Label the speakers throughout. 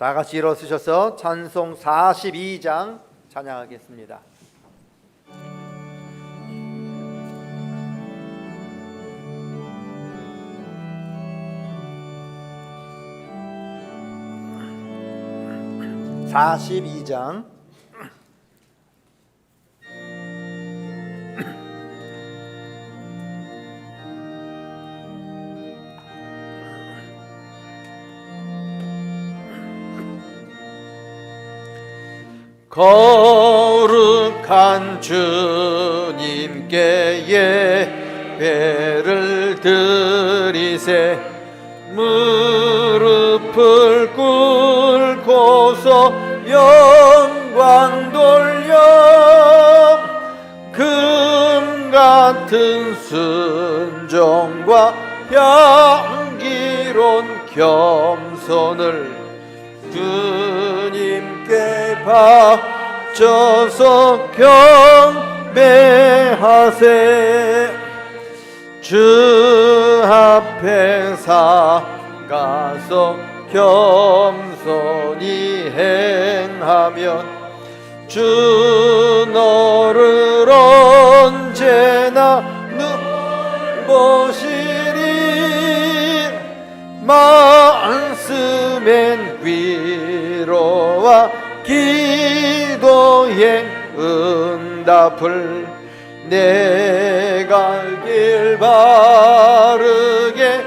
Speaker 1: 다 같이 일어서셔서 찬송 42장 찬양하겠습니다. (42장) 거룩한 주님께 예배를 드리세. 무릎을 꿇고서 영광 돌려. 금 같은 순종과 향기로운 겸손을 주님 께 바쳐서 경배하세. 주 앞에 사가서 겸손히 행하면 주 너를 언제나 눈보시리 말씀엔 위로와 기도의 응답을 내가 길 바르게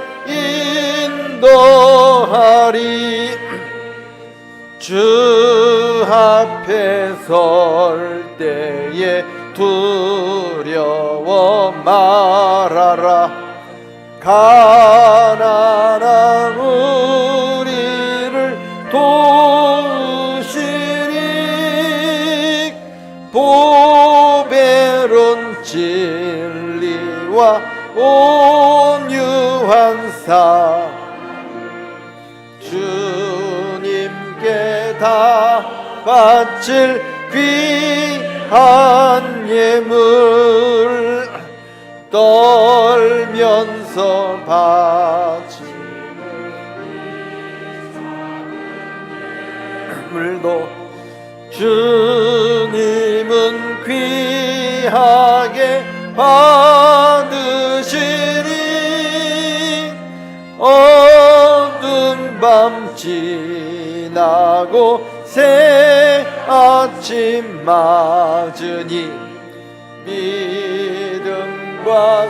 Speaker 1: 인도하리. 주 앞에 설 때에 두려워 말아라. 가난한 우리를 도 보배로운 진리와 온유한 사 주님께 다 바칠 귀한 예물 떨면서 바치 물도 주님은 귀하게 받으시리 어두운 밤 지나고 새 아침 맞으니 믿음과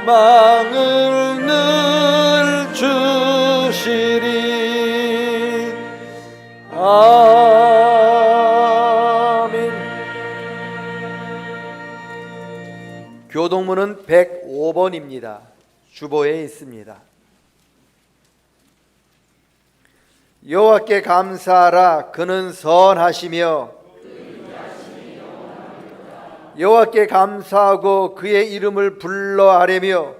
Speaker 1: 소망을 늘 주시리. 아 교동문은 105번입니다. 주보에 있습니다. 여호와께 감사하라 그는 선하시며 여호와께 감사하고 그의 이름을 불러 아뢰며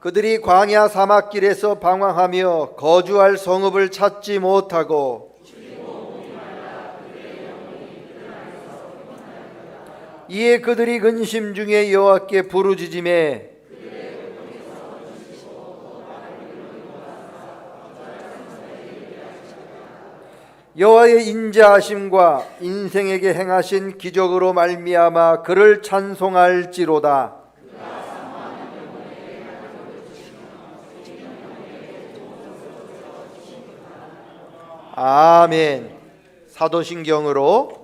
Speaker 1: 그들이 광야 사막길에서 방황하며 거주할 성읍을 찾지 못하고 이에 그들이 근심 중에 여호와께 부르짖음에 여호와의 인자하심과 인생에게 행하신 기적으로 말미암아 그를 찬송할지로다. 아멘. 사도신경으로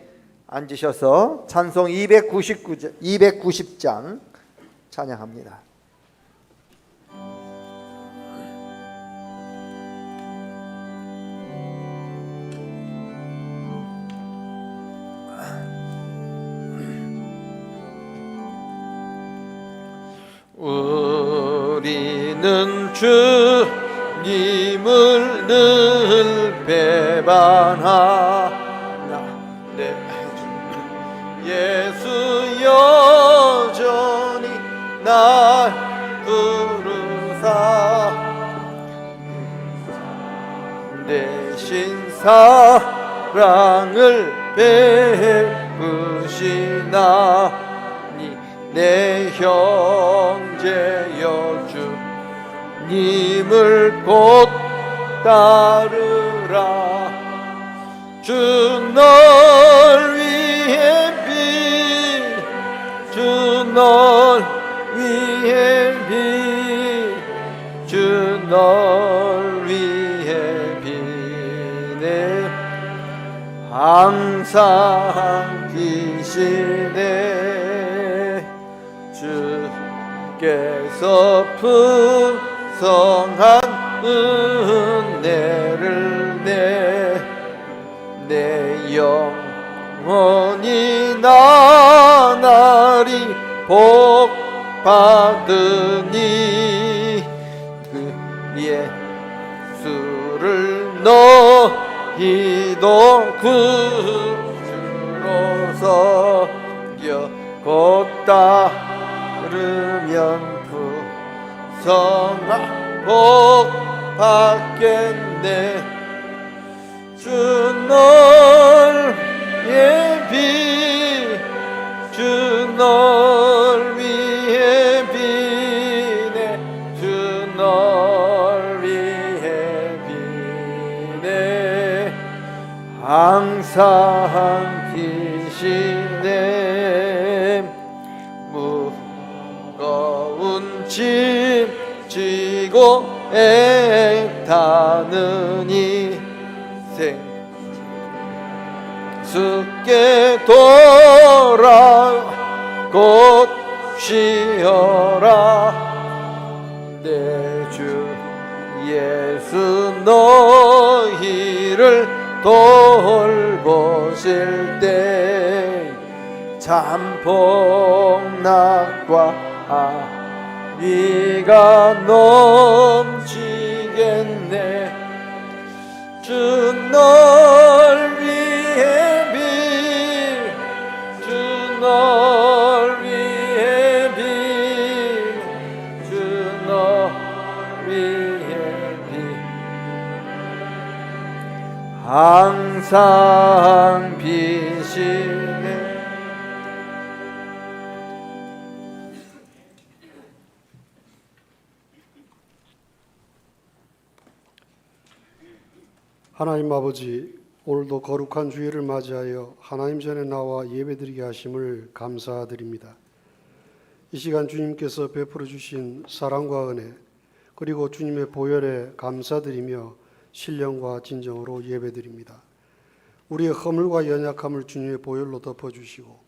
Speaker 1: 앉으셔서 찬송 299장, 290장 찬양합니다. 우리는 주님을 늘 배반하 사랑을 베푸시나니 내 형제여 주님을 곧 따르라. 주 널 위해 비주 널 위해 비주 널 위해 항상 비시네 주께서 풍성한 은혜를 내내 영혼이 나날이 복 받으니 그 예수를 너 희도 구주로서 곧 따르면 부성한 복 받겠네. 주널 예비 주널 위해 항상 비시네 무거운 짐 지고 이생 숙게 돌아 곧 쉬어라. 내 주 예수 너희를 돌보실 때 참복락과 아비가 넘치겠네. 주널 항상 비시네
Speaker 2: 하나님 아버지, 오늘도 거룩한 주일을 맞이하여 하나님 전에 나와 예배드리게 하심을 감사드립니다. 이 시간 주님께서 베풀어 주신 사랑과 은혜, 그리고 주님의 보혈에 감사드리며 신령과 진정으로 예배드립니다. 우리의 허물과 연약함을 주님의 보혈로 덮어주시고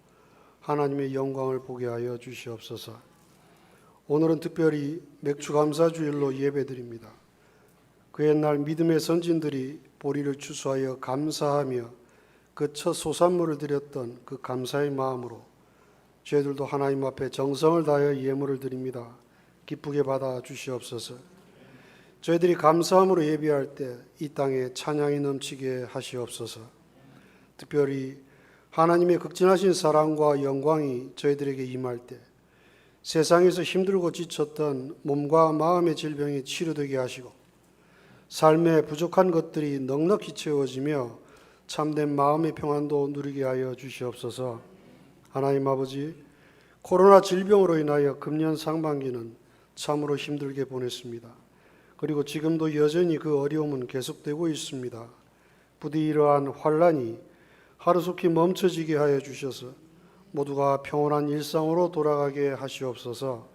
Speaker 2: 하나님의 영광을 보게 하여 주시옵소서. 오늘은 특별히 맥주 감사 주일로 예배드립니다. 그 옛날 믿음의 선진들이 보리를 추수하여 감사하며 그 첫 소산물을 드렸던 그 감사의 마음으로 저희들도 하나님 앞에 정성을 다하여 예물을 드립니다. 기쁘게 받아 주시옵소서. 저희들이 감사함으로 예비할 때 이 땅에 찬양이 넘치게 하시옵소서. 특별히 하나님의 극진하신 사랑과 영광이 저희들에게 임할 때 세상에서 힘들고 지쳤던 몸과 마음의 질병이 치료되게 하시고 삶의 부족한 것들이 넉넉히 채워지며 참된 마음의 평안도 누리게 하여 주시옵소서. 하나님 아버지, 코로나 질병으로 인하여 금년 상반기는 참으로 힘들게 보냈습니다. 그리고 지금도 여전히 그 어려움은 계속되고 있습니다. 부디 이러한 환란이 하루속히 멈춰지게 하여 주셔서 모두가 평온한 일상으로 돌아가게 하시옵소서.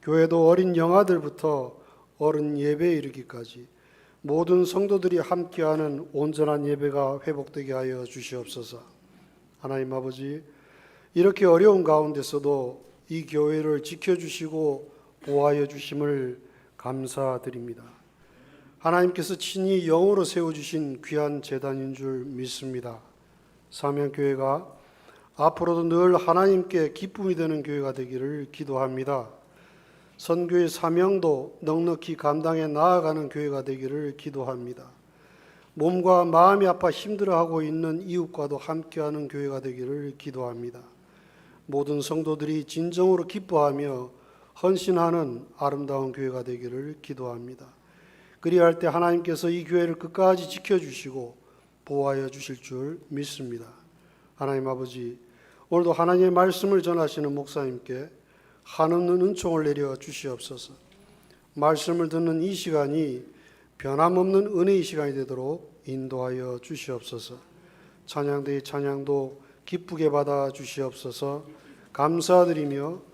Speaker 2: 교회도 어린 영아들부터 어른 예배에 이르기까지 모든 성도들이 함께하는 온전한 예배가 회복되게 하여 주시옵소서. 하나님 아버지, 이렇게 어려운 가운데서도 이 교회를 지켜주시고 보호하여 주심을 감사드립니다. 하나님께서 친히 영으로 세워주신 귀한 재단인 줄 믿습니다. 사명교회가 앞으로도 늘 하나님께 기쁨이 되는 교회가 되기를 기도합니다. 선교의 사명도 넉넉히 감당해 나아가는 교회가 되기를 기도합니다. 몸과 마음이 아파 힘들어하고 있는 이웃과도 함께하는 교회가 되기를 기도합니다. 모든 성도들이 진정으로 기뻐하며 헌신하는 아름다운 교회가 되기를 기도합니다. 그리할 때 하나님께서 이 교회를 끝까지 지켜주시고 보호하여 주실 줄 믿습니다. 하나님 아버지, 오늘도 하나님의 말씀을 전하시는 목사님께 한없는 은총을 내려 주시옵소서. 말씀을 듣는 이 시간이 변함없는 은혜의 시간이 되도록 인도하여 주시옵소서. 찬양대의 찬양도 기쁘게 받아 주시옵소서. 감사드리며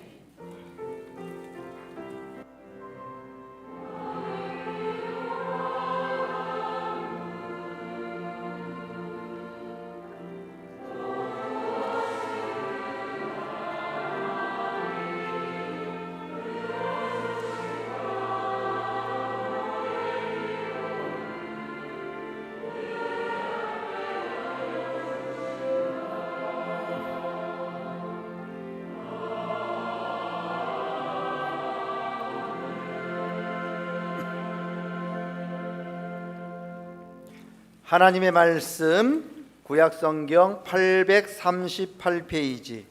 Speaker 1: 하나님의 말씀 구약성경 838페이지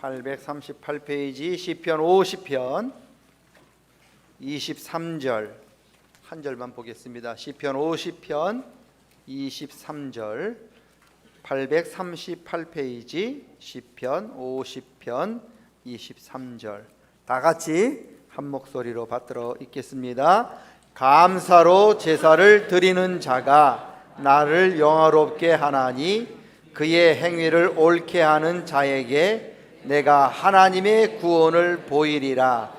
Speaker 1: 838페이지 시편 50편 23절 한 절만 보겠습니다. 시편 50편 23절 838페이지 시편 50편 23절 다 같이 한 목소리로 받들어 읽겠습니다. 감사로 제사를 드리는 자가 나를 영화롭게 하나니 그의 행위를 옳게 하는 자에게 내가 하나님의 구원을 보이리라.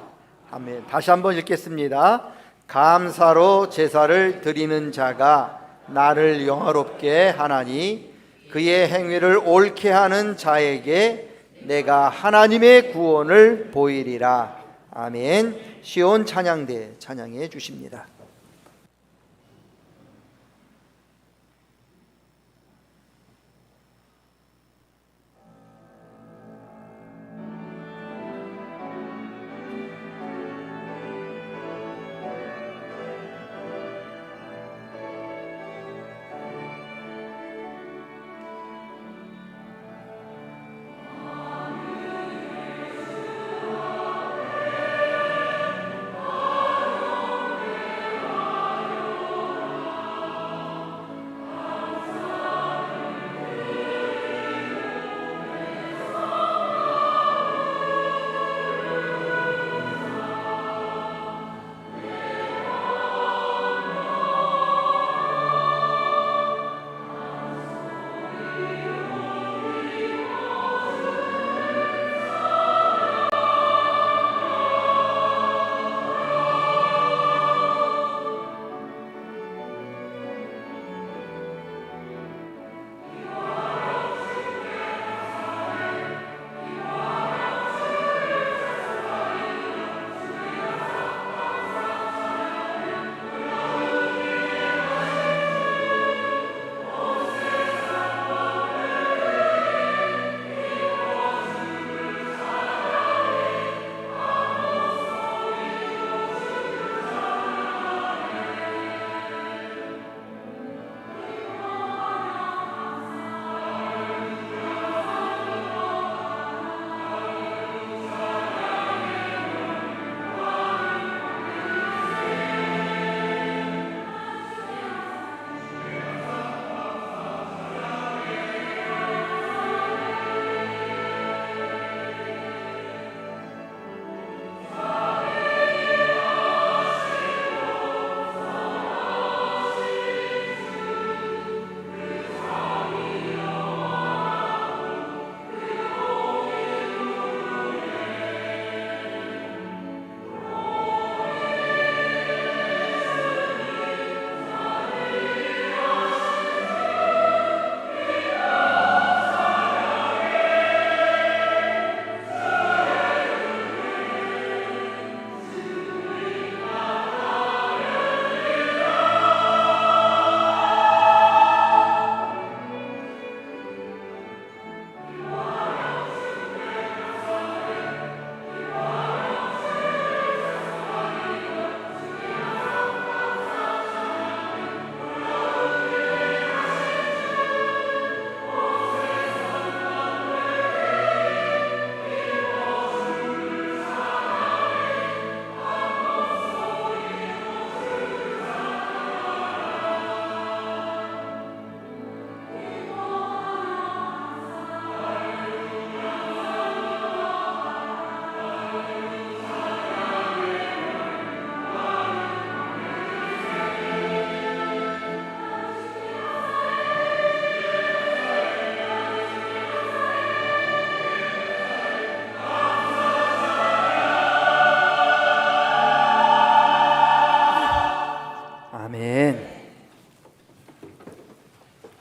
Speaker 1: 아멘. 다시 한번 읽겠습니다. 감사로 제사를 드리는 자가 나를 영화롭게 하나니 그의 행위를 옳게 하는 자에게 내가 하나님의 구원을 보이리라. 아멘. 시온 찬양대 찬양해 주십니다.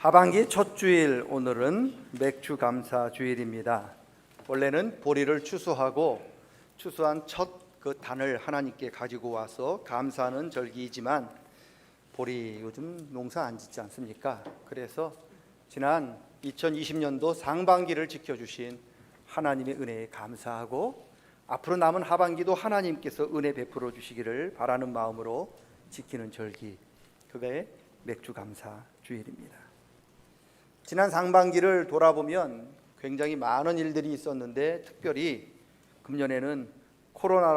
Speaker 1: 하반기 첫 주일 오늘은 맥주 감사 주일입니다. 원래는 보리를 추수하고 추수한 첫 그 단을 하나님께 가지고 와서 감사하는 절기이지만 보리 요즘 농사 안 짓지 않습니까? 그래서 지난 2020년도 상반기를 지켜주신 하나님의 은혜에 감사하고 앞으로 남은 하반기도 하나님께서 은혜 베풀어 주시기를 바라는 마음으로 지키는 절기 그게 맥주 감사 주일입니다. 지난 상반기를 돌아보면 굉장히 많은 일들이 있었는데 특별히 금년에는 코로나라고